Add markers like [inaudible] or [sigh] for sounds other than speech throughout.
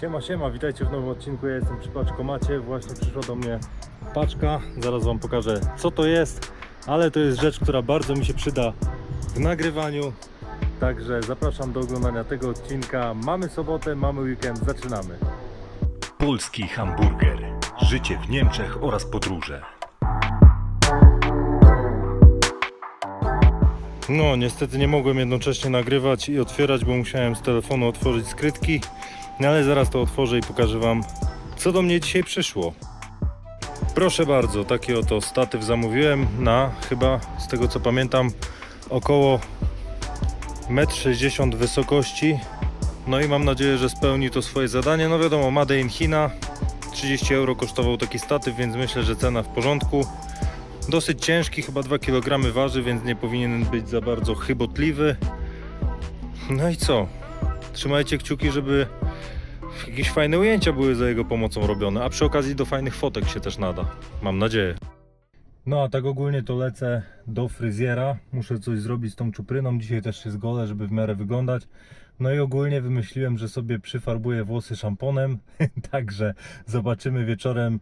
Siema, siema, witajcie w nowym odcinku. Ja jestem przy paczkomacie. Właśnie przyszła do mnie paczka. Zaraz Wam pokażę, co to jest. Ale to jest rzecz, która bardzo mi się przyda w nagrywaniu. Także zapraszam do oglądania tego odcinka. Mamy sobotę, mamy weekend, zaczynamy. Polski hamburger. Życie w Niemczech oraz podróże. No, niestety nie mogłem jednocześnie nagrywać i otwierać, bo musiałem z telefonu otworzyć skrytki. No ale zaraz to otworzę i pokażę Wam, co do mnie dzisiaj przyszło. Proszę bardzo, taki oto statyw zamówiłem na chyba, z tego co pamiętam, około 1,60 m wysokości. No i mam nadzieję, że spełni to swoje zadanie. No wiadomo, Made in China. 30 euro kosztował taki statyw, więc myślę, że cena w porządku. Dosyć ciężki, chyba 2 kg waży, więc nie powinien być za bardzo chybotliwy. No i co? Trzymajcie kciuki, żeby jakieś fajne ujęcia były za jego pomocą robione, a przy okazji do fajnych fotek się też nada. Mam nadzieję. No a tak ogólnie to lecę do fryzjera. Muszę coś zrobić z tą czupryną. Dzisiaj też się zgolę, żeby w miarę wyglądać. No i ogólnie wymyśliłem, że sobie przyfarbuję włosy szamponem. [laughs] Także zobaczymy wieczorem,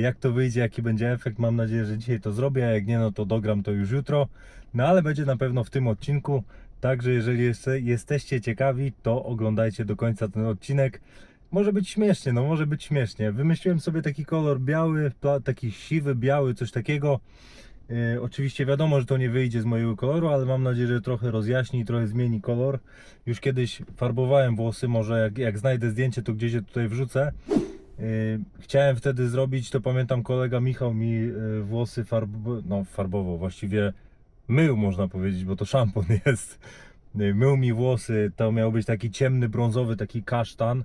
jak to wyjdzie, jaki będzie efekt. Mam nadzieję, że dzisiaj to zrobię, a jak nie, no to dogram to już jutro. No ale będzie na pewno w tym odcinku. Także jeżeli jesteście ciekawi, to oglądajcie do końca ten odcinek. Może być śmiesznie, no może być śmiesznie. Wymyśliłem sobie taki kolor biały, taki siwy, biały, coś takiego. Yy, oczywiście wiadomo, że to nie wyjdzie z mojego koloru, ale mam nadzieję, że trochę rozjaśni i trochę zmieni kolor. Już kiedyś farbowałem włosy, może jak, jak znajdę zdjęcie, to gdzieś je tutaj wrzucę. Yy, chciałem wtedy zrobić, to pamiętam kolega Michał mi yy, włosy farb... no, farbował, właściwie mył można powiedzieć, bo to szampon [laughs] jest. Mył mi włosy, to miał być taki ciemny, brązowy, taki kasztan.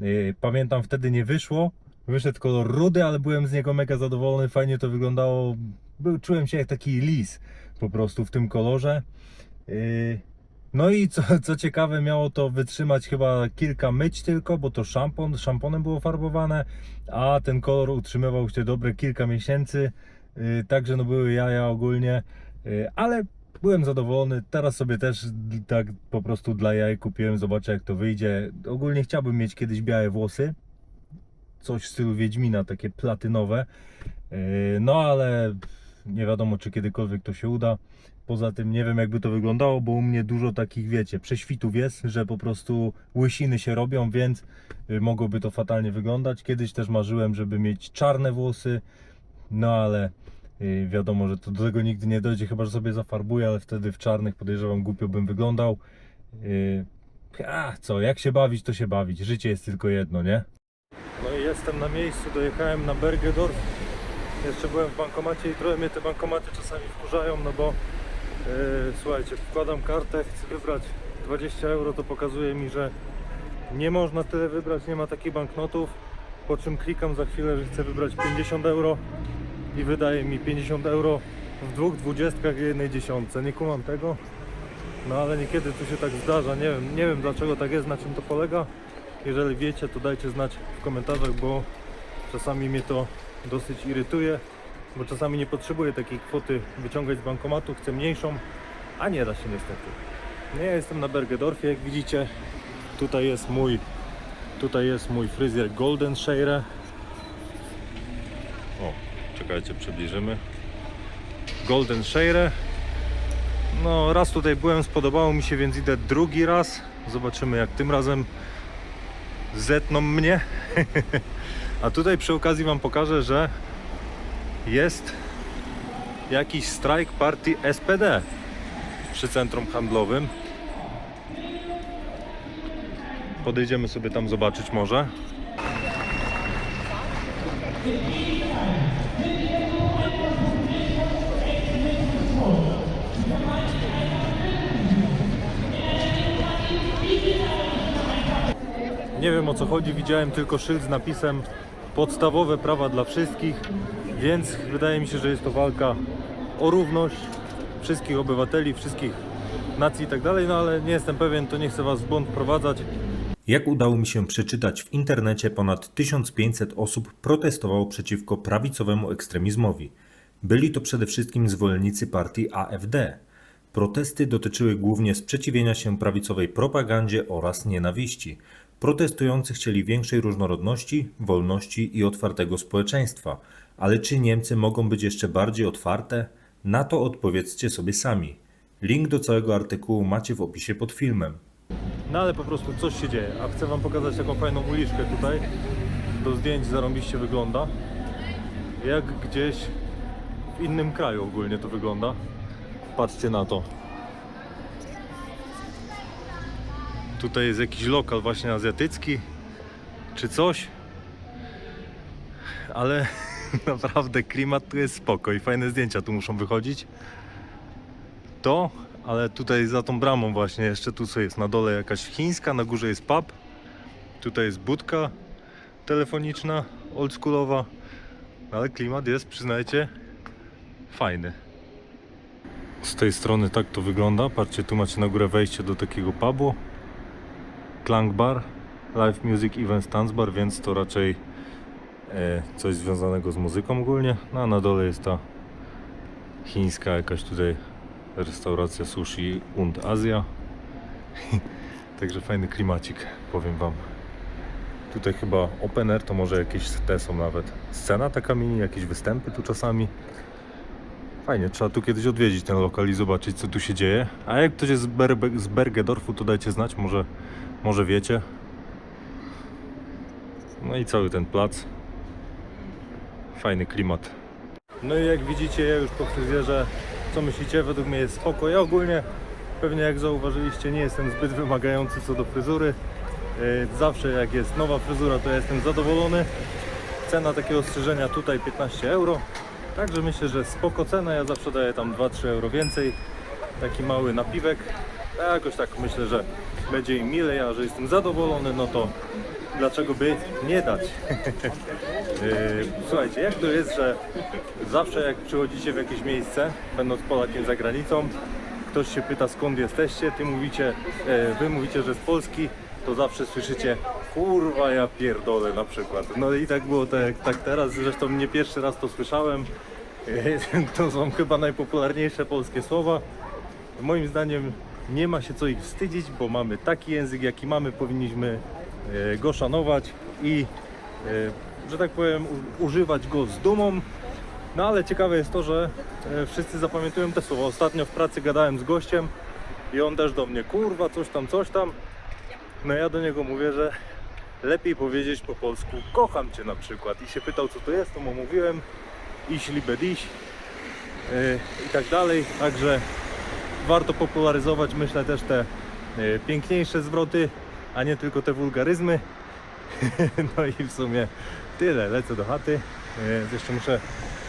Yy, Pamiętam wtedy nie wyszło. Wyszedł kolor rudy, ale byłem z niego mega zadowolony, fajnie to wyglądało. Był, czułem się jak taki lis po prostu w tym kolorze. Yy, No i co, co ciekawe, miało to wytrzymać chyba kilka myć tylko, bo to szampon, szamponem było farbowane, a ten kolor utrzymywał się dobre kilka miesięcy. Yy, Także no były jaja ogólnie, ale byłem zadowolony. Teraz sobie też tak po prostu dla jaj kupiłem, zobaczę jak to wyjdzie. Ogólnie chciałbym mieć kiedyś białe włosy. Coś w stylu Wiedźmina, takie platynowe. Yy, No ale nie wiadomo czy kiedykolwiek to się uda. Poza tym nie wiem jakby to wyglądało, bo u mnie dużo takich wiecie, prześwitów jest, że po prostu łysiny się robią, więc yy, mogłoby to fatalnie wyglądać. Kiedyś też marzyłem, żeby mieć czarne włosy, no ale wiadomo, że to do tego nigdy nie dojdzie, chyba że sobie zafarbuję, ale wtedy w czarnych podejrzewam głupio bym wyglądał. A co, jak się bawić, to się bawić. Życie jest tylko jedno, nie? No i jestem na miejscu, dojechałem na Bergedorf. Jeszcze byłem w bankomacie i trochę mnie te bankomaty czasami wkurzają, no bo yy, słuchajcie, wkładam kartę, chcę wybrać 20 euro, to pokazuje mi, że nie można tyle wybrać, nie ma takich banknotów. Po czym klikam za chwilę, że chcę wybrać 50 euro i wydaje mi 50 euro w dwóch dwudziestkach i jednej dziesiątce. Nie kumam tego. No ale niekiedy tu się tak zdarza, nie wiem, nie wiem dlaczego tak jest, na czym to polega. Jeżeli wiecie, to dajcie znać w komentarzach, bo czasami mnie to dosyć irytuje, bo czasami nie potrzebuję takiej kwoty wyciągać z bankomatu, chcę mniejszą, a nie da się niestety. Nie, ja jestem na Bergedorfie, jak widzicie. Tutaj jest mój, tutaj jest mój fryzjer Golden Shire. Czekajcie, przybliżymy. Golden Shire. No, raz tutaj byłem, spodobało mi się, więc idę drugi raz. Zobaczymy, jak tym razem zetną mnie. [laughs] A tutaj przy okazji Wam pokażę, że jest jakiś strajk partii SPD przy centrum handlowym. Podejdziemy sobie tam zobaczyć może. Nie wiem o co chodzi, widziałem tylko szyld z napisem podstawowe prawa dla wszystkich, więc wydaje mi się, że jest to walka o równość wszystkich obywateli, wszystkich nacji i tak dalej, no ale nie jestem pewien, to nie chcę Was w błąd wprowadzać. Jak udało mi się przeczytać w internecie, ponad 1500 osób protestowało przeciwko prawicowemu ekstremizmowi. Byli to przede wszystkim zwolennicy partii AfD. Protesty dotyczyły głównie sprzeciwienia się prawicowej propagandzie oraz nienawiści. Protestujący chcieli większej różnorodności, wolności i otwartego społeczeństwa. Ale czy Niemcy mogą być jeszcze bardziej otwarte? Na to odpowiedzcie sobie sami. Link do całego artykułu macie w opisie pod filmem. No ale po prostu coś się dzieje. A chcę wam pokazać taką fajną uliczkę tutaj. Do zdjęć zarąbiście wygląda. Jak gdzieś w innym kraju ogólnie to wygląda. Patrzcie na to. Tutaj jest jakiś lokal właśnie azjatycki czy coś. Ale [laughs] naprawdę klimat tu jest spoko i fajne zdjęcia tu muszą wychodzić. To, ale tutaj za tą bramą właśnie jeszcze tu co jest na dole jakaś chińska, na górze jest pub. Tutaj jest budka telefoniczna, oldschoolowa. Ale klimat jest, przyznajcie, fajny. Z tej strony tak to wygląda. Patrzcie, tu macie na górę wejście do takiego pubu. Klang Bar, Live Music Events Dance Bar, więc to raczej e, coś związanego z muzyką ogólnie. No a na dole jest ta chińska jakaś tutaj restauracja sushi und Azja. [laughs] Także fajny klimacik, powiem wam. Tutaj chyba open air, to może jakieś te są nawet. Scena taka mini, jakieś występy tu czasami. Fajnie, trzeba tu kiedyś odwiedzić ten lokal i zobaczyć co tu się dzieje. A jak ktoś jest z, z Bergedorfu, to dajcie znać, może, może wiecie. No i cały ten plac. Fajny klimat. No i jak widzicie, ja już po fryzjerze, co myślicie? Według mnie jest spoko. Ja ogólnie, pewnie jak zauważyliście, nie jestem zbyt wymagający co do fryzury. Yy, Zawsze jak jest nowa fryzura, to ja jestem zadowolony. Cena takiego strzyżenia tutaj 15 euro. Także myślę, że spoko cena. Ja zawsze daję tam 2-3 euro więcej. Taki mały napiwek. Ja jakoś tak myślę, że będzie im milej, a że jestem zadowolony, no to dlaczego by nie dać? Yy, [laughs] Słuchajcie, jak to jest, że zawsze jak przychodzicie w jakieś miejsce, będąc Polakiem za granicą, ktoś się pyta skąd jesteście, ty mówicie, e, wy mówicie, że z Polski, to zawsze słyszycie kurwa ja pierdolę na przykład. No i tak było tak, tak teraz, zresztą nie pierwszy raz to słyszałem. E, [laughs] To są chyba najpopularniejsze polskie słowa. Moim zdaniem nie ma się co ich wstydzić, bo mamy taki język, jaki mamy, powinniśmy go szanować i, e, że tak powiem, używać go z dumą. No ale ciekawe jest to, że e, wszyscy zapamiętują te słowa. Ostatnio w pracy gadałem z gościem i on też do mnie, kurwa, coś tam, coś tam. No ja do niego mówię, że lepiej powiedzieć po polsku kocham cię na przykład. I się pytał co to jest, to mu mówiłem iś libe diś e, i tak dalej. Także warto popularyzować, myślę, też te e, piękniejsze zwroty, a nie tylko te wulgaryzmy. [laughs] No i w sumie tyle. Lecę do chaty. Jeszcze muszę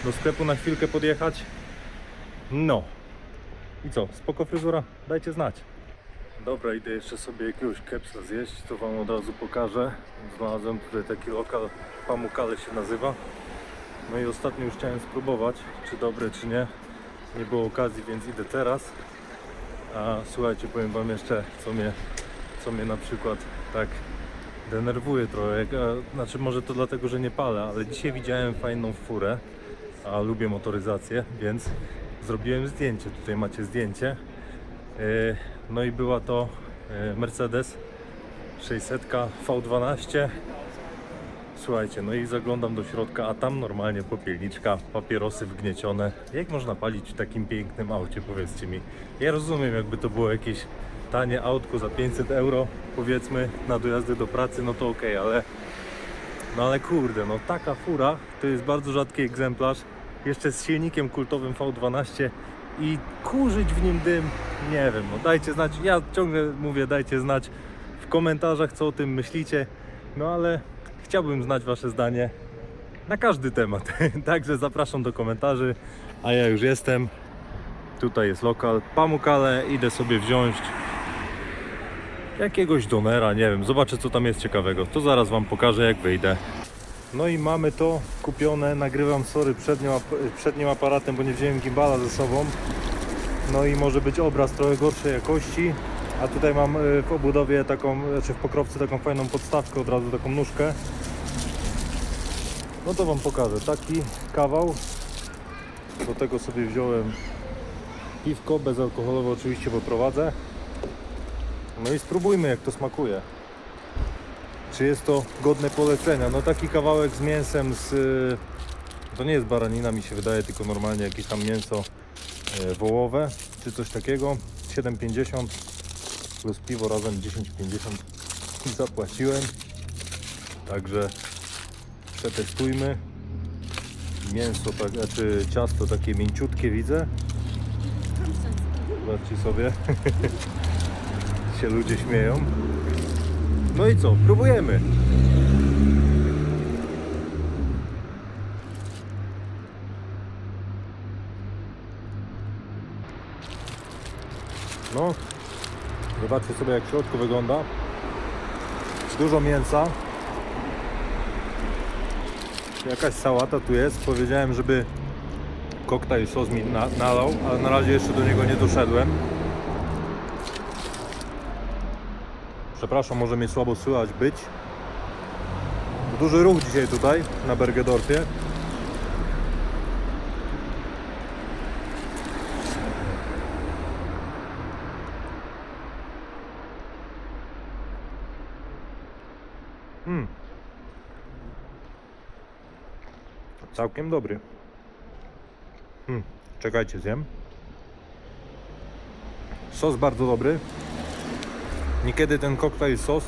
do sklepu na chwilkę podjechać. No. I co? Spoko fryzura? Dajcie znać. Dobra, idę jeszcze sobie jakiegoś kepsa zjeść, to Wam od razu pokażę. Znalazłem tutaj taki lokal, Pamukale się nazywa. No i ostatnio już chciałem spróbować, czy dobre, czy nie. Nie było okazji, więc idę teraz. A słuchajcie, powiem Wam jeszcze, co mnie, co mnie na przykład tak denerwuje trochę. Znaczy, może to dlatego, że nie palę, ale dzisiaj widziałem fajną furę, a lubię motoryzację, więc zrobiłem zdjęcie. Tutaj macie zdjęcie. E, No i była to e, Mercedes 600 V12. Słuchajcie, no i zaglądam do środka, a tam normalnie popielniczka, papierosy wgniecione. Jak można palić w takim pięknym aucie, powiedzcie mi? Ja rozumiem, jakby to było jakieś tanie autko za 500 euro, powiedzmy, na dojazdy do pracy, no to okej, ale no ale kurde, no taka fura to jest bardzo rzadki egzemplarz. Jeszcze z silnikiem kultowym V12 i kurzyć w nim dym, nie wiem, no dajcie znać, ja ciągle mówię, dajcie znać w komentarzach, co o tym myślicie, no ale chciałbym znać Wasze zdanie na każdy temat. [laughs] Także zapraszam do komentarzy, a ja już jestem. Tutaj jest lokal Pamukale, idę sobie wziąć jakiegoś donera, nie wiem, zobaczę co tam jest ciekawego. To zaraz Wam pokażę jak wyjdę. No i mamy to kupione, nagrywam sorry przednią, ap- przednim aparatem, bo nie wziąłem gimbala ze sobą. No i może być obraz trochę gorszej jakości. A tutaj mam y, w obudowie taką, czy w pokrowcu taką fajną podstawkę, od razu taką nóżkę. No to Wam pokażę. Taki kawał. Do tego sobie wziąłem piwko, bezalkoholowe oczywiście, bo prowadzę. No i spróbujmy jak to smakuje. czy jest to godne polecenia. No taki kawałek z mięsem z... y, To nie jest baranina mi się wydaje, tylko normalnie jakieś tam mięso e, wołowe, czy coś takiego. 7,50 plus piwo razem 10,50 zapłaciłem. Także przetestujmy. Mięso, tak, znaczy ciasto takie mięciutkie widzę. Zobaczcie sobie. [laughs] się ludzie śmieją. No i co? Próbujemy. No, zobaczcie sobie jak w środku wygląda. Dużo mięsa. Jakaś sałata tu jest. Powiedziałem, żeby koktajl sos mi na, nalał, ale na razie jeszcze do niego nie doszedłem. Przepraszam, może mnie słabo słychać być. Duży ruch dzisiaj tutaj na Bergedorfie. Mm. Całkiem dobry. Hmm. Czekajcie, zjem. Sos bardzo dobry. Niekiedy ten koktajl sos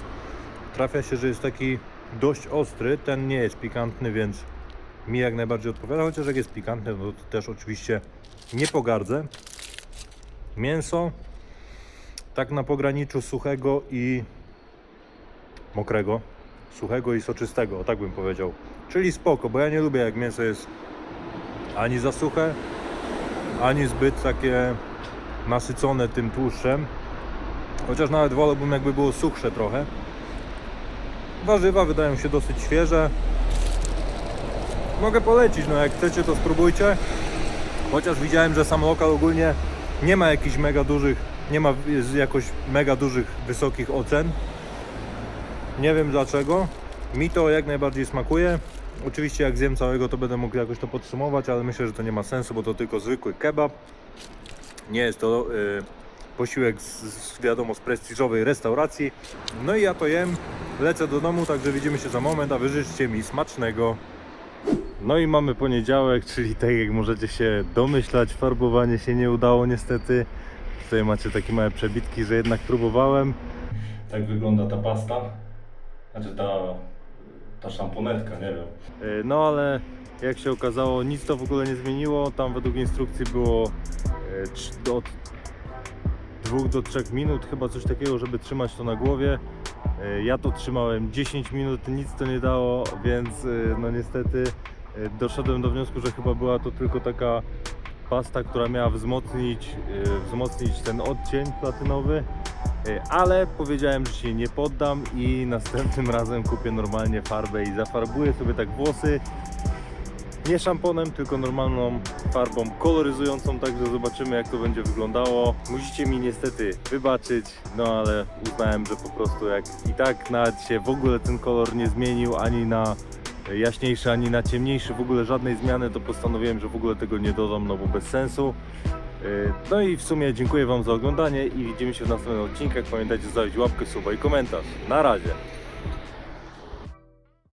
trafia się, że jest taki dość ostry. Ten nie jest pikantny, więc mi jak najbardziej odpowiada. Chociaż jak jest pikantny, no to też oczywiście nie pogardzę. Mięso tak na pograniczu suchego i mokrego. Suchego i soczystego, o tak bym powiedział. Czyli spoko, bo ja nie lubię jak mięso jest ani za suche, ani zbyt takie nasycone tym tłuszczem. Chociaż nawet wolałbym jakby było suchsze trochę. Warzywa wydają się dosyć świeże. Mogę polecić, no jak chcecie to spróbujcie. Chociaż widziałem, że sam lokal ogólnie nie ma jakichś mega dużych, nie ma jakoś mega dużych, wysokich ocen. Nie wiem dlaczego. Mi to jak najbardziej smakuje. Oczywiście jak zjem całego to będę mógł jakoś to podsumować, ale myślę, że to nie ma sensu, bo to tylko zwykły kebab. Nie jest to y, posiłek z, z wiadomo z prestiżowej restauracji. No i ja to jem, lecę do domu, także widzimy się za moment, a wy życzcie mi smacznego. No i mamy poniedziałek, czyli tak jak możecie się domyślać, farbowanie się nie udało niestety. Tutaj macie takie małe przebitki, że jednak próbowałem. Tak wygląda ta pasta. Znaczy ta, ta szamponetka, nie wiem. No ale jak się okazało, nic to w ogóle nie zmieniło. Tam według instrukcji było e, od 2 do 3 minut, chyba coś takiego, żeby trzymać to na głowie. E, Ja to trzymałem 10 minut, nic to nie dało, więc e, no niestety e, doszedłem do wniosku, że chyba była to tylko taka pasta, która miała wzmocnić, wzmocnić ten odcień platynowy. Ale powiedziałem, że się nie poddam i następnym razem kupię normalnie farbę i zafarbuję sobie tak włosy. Nie szamponem, tylko normalną farbą koloryzującą, także zobaczymy jak to będzie wyglądało. Musicie mi niestety wybaczyć, no ale uznałem, że po prostu jak i tak nawet się w ogóle ten kolor nie zmienił ani na jaśniejszy, ani na ciemniejszy, w ogóle żadnej zmiany, to postanowiłem, że w ogóle tego nie dodam, no bo bez sensu. Yy, No i w sumie dziękuję Wam za oglądanie i widzimy się w następnych odcinkach. Pamiętajcie zostawić łapkę, suba i komentarz. Na razie.